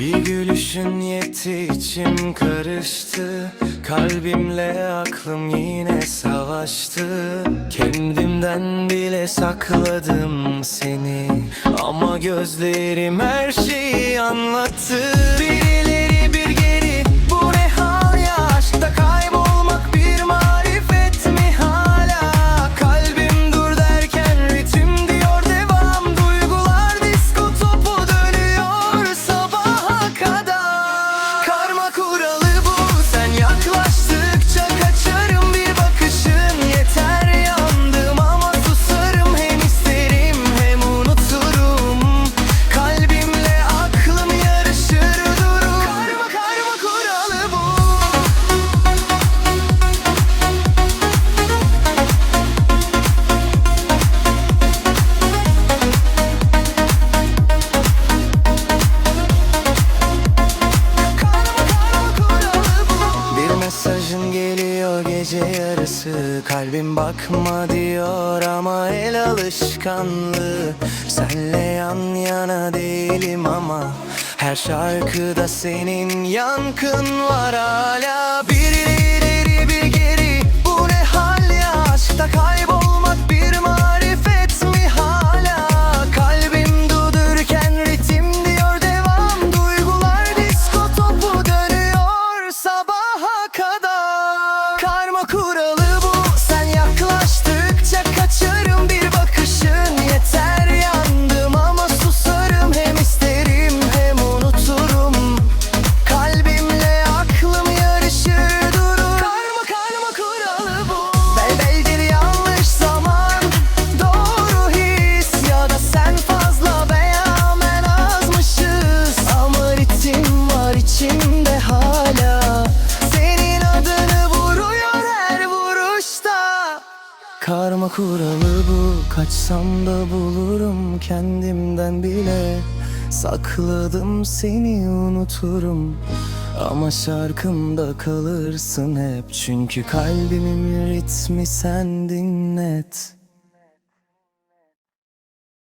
Bir gülüşün yetti içim karıştı. Kalbimle aklım yine savaştı. Kendimden bile sakladım seni. Ama gözlerim her şeyi anlattı. Birileri gece yarısı. Kalbim bakma diyor ama el alışkanlığı. Senle yan yana değilim ama Her şarkıda senin yankın var. Hala Bir kadar Karma kuralı Karma kuralı bu Kaçsam da bulurum kendimden bile. Sakladım seni unuturum Ama şarkımda kalırsın hep. Çünkü kalbimin ritmi sendin net